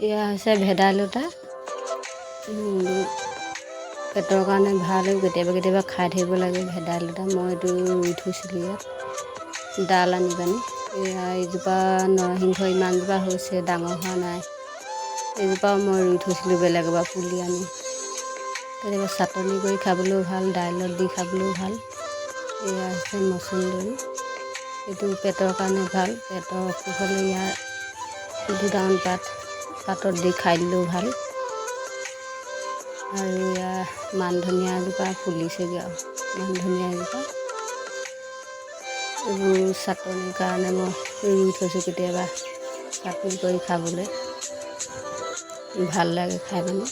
এয়া হৈছে ভেদাইলতা। পেটৰ কাৰণে ভালো, কেতিয়াবা কেতিয়াবা খাই থাকিব লাগে ভেদাইলতা। মই এইটো ৰুই থৈছিলোঁ ইয়াত। ডাল আনি পানি। এয়া এইজোপা নৰসিংহ, ইমানজোপা হৈছে, ডাঙৰ হোৱা নাই। এইজোপাও মই ৰুই থৈছিলোঁ বেলেগৰ পৰা পুলি আনি। কেতিয়াবা চাটনি কৰি খাবলৈও ভালো, দাইলত দি খাবলৈও ভালো। এয়া হৈছে মচন্দৰী এইটো পেটৰ কাৰণে ভালো, পেটৰ অসুখ হ'লে ইয়াৰ দুটামান পাত। পাতত দি খাই দিলেও ভালো। আৰু এয়া মান ধনিয়াজোপা ফুলিছেগৈ আৰু মান ধনিয়াজোপা এইবোৰ চাটনিৰ কাৰণে মই ৰুই থৈছোঁ কেতিয়াবা চাটনি কৰি খাবলৈ। ভালো লাগে খাই মানে।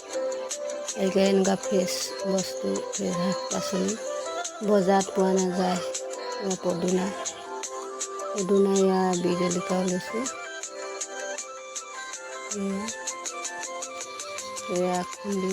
এইকে এনেকুৱা ফ্ৰেছ বস্তু, ফ্ৰেছ শাক পাচলি। বজাৰত পোৱা নাযায় পদুনা। পদুনা ইয়াৰ বীজ লৈছোঁ। এয়া এয়া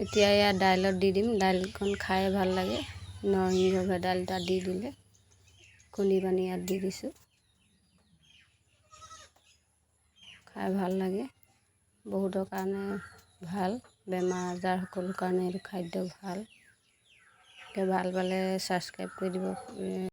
এতিয়া ইয়াত দাইলত দি দিম। দাইলখন খাই ভালো লাগে। নৰসিংহ ভেদাইলতা দি দিলে। কণী পানী ইয়াত দি দিছোঁ। খাই ভালো লাগে। বহুতৰ কাৰণে ভালো। বেমাৰ আজাৰ সকলো কাৰণে এইটো খাদ্য ভালো। ভালো পালে ছাবস্ক্ৰাইব কৰি দিব।